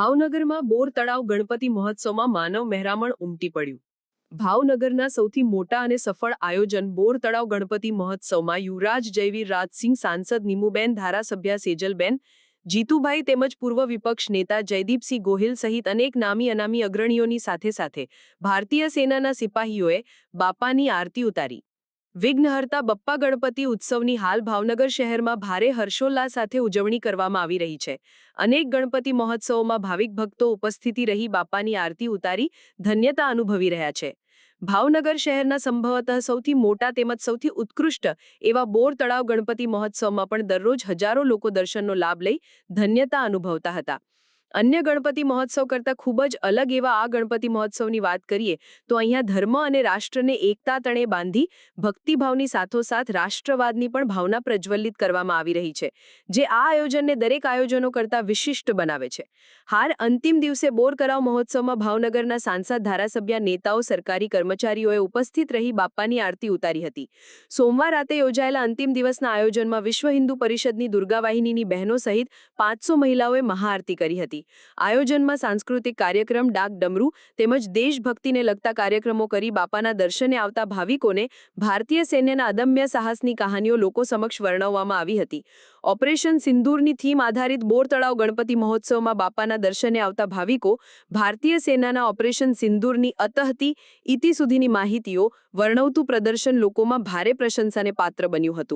ભાવનગરમાં બોર તળાવ ગણપતિ મહોત્સવમાં માનવ મહેરામણ ઉમટી પડ્યું. ભાવનગરના સૌથી મોટા અને સફળ આયોજન બોર તળાવ ગણપતિ મહોત્સવમાં યુવરાજ જયવીર રાજસિંહ સાંસદ નીમુબેન ધારાસભ્ય સેજલબેન, જીતુભાઈ તેમજ પૂર્વ વિપક્ષ નેતા જયદીપસિંહ ગોહિલ સહિત અનેક નામી અનામી અગ્રણીઓની સાથે સાથે ભારતીય સેનાના સિપાહીઓએ બાપાની આરતી ઉતારી. વિઘ્નહર્તા બપ્પા ગણપતિ ઉત્સવની હાલ ભાવનગર શહેરમાં ભારે હર્ષોલ્લાસ સાથે ઉજવણી કરવામાં આવી રહી છે. અનેક ગણપતિ મહોત્સવોમાં ભાવિક ભક્તો ઉપસ્થિતિ રહી બાપાની આરતી ઉતારી ધન્યતા અનુભવી રહ્યા છે. ભાવનગર શહેરના સંભવતઃ સૌથી મોટા તેમજ સૌથી ઉત્કૃષ્ટ એવા બોર તળાવ ગણપતિ મહોત્સવમાં પણ દરરોજ હજારો લોકો દર્શનનો લાભ લઈ ધન્યતા અનુભવતા હતા. અન્ય ગણપતિ મહોત્સવ કરતાં ખૂબ જ અલગ એવા આ ગણપતિ મહોત્સવની વાત કરીએ, તો અહીંયા ધર્મ અને રાષ્ટ્રને એકતા તણે બાંધી ભક્તિભાવની સાથોસાથ રાષ્ટ્રવાદની પણ ભાવના પ્રજ્વલિત કરવામાં આવી રહી છે, જે આ આયોજનને દરેક આયોજનો કરતાં વિશિષ્ટ બનાવે છે. હાર અંતિમ દિવસે બોર કરાવ મહોત્સવમાં ભાવનગરના સાંસદ, ધારાસભ્ય, નેતાઓ, સરકારી કર્મચારીઓએ ઉપસ્થિત રહી બાપ્પાની આરતી ઉતારી હતી. સોમવાર રાતે યોજાયેલા અંતિમ દિવસના આયોજનમાં વિશ્વ હિન્દુ પરિષદની દુર્ગા વાહિનીની બહેનો સહિત પાંચસો મહિલાઓએ મહાઆરતી કરી હતી. આયોજનમાં સાંસ્કૃતિક કાર્યક્રમ, ડાક ડમરૂ તેમજ દેશભક્તિને લગતા કાર્યક્રમો કરી બાપાના દર્શને આવતા ભાવિકોને ભારતીય સૈન્યના અદમ્ય સાહસની કહાનીઓ લોકો સમક્ષ વર્ણવવામાં આવી હતી. ઓપરેશન સિંદૂરની થીમ આધારિત બોર તળાવ ગણપતિ મહોત્સવમાં બાપાના દર્શને આવતા ભાવિકો ભારતીય સેનાના ઓપરેશન સિંદૂરની અતહતી ઇતિ સુધીની માહિતીઓ વર્ણવતું પ્રદર્શન લોકોમાં ભારે પ્રશંસાને પાત્ર બન્યું હતું.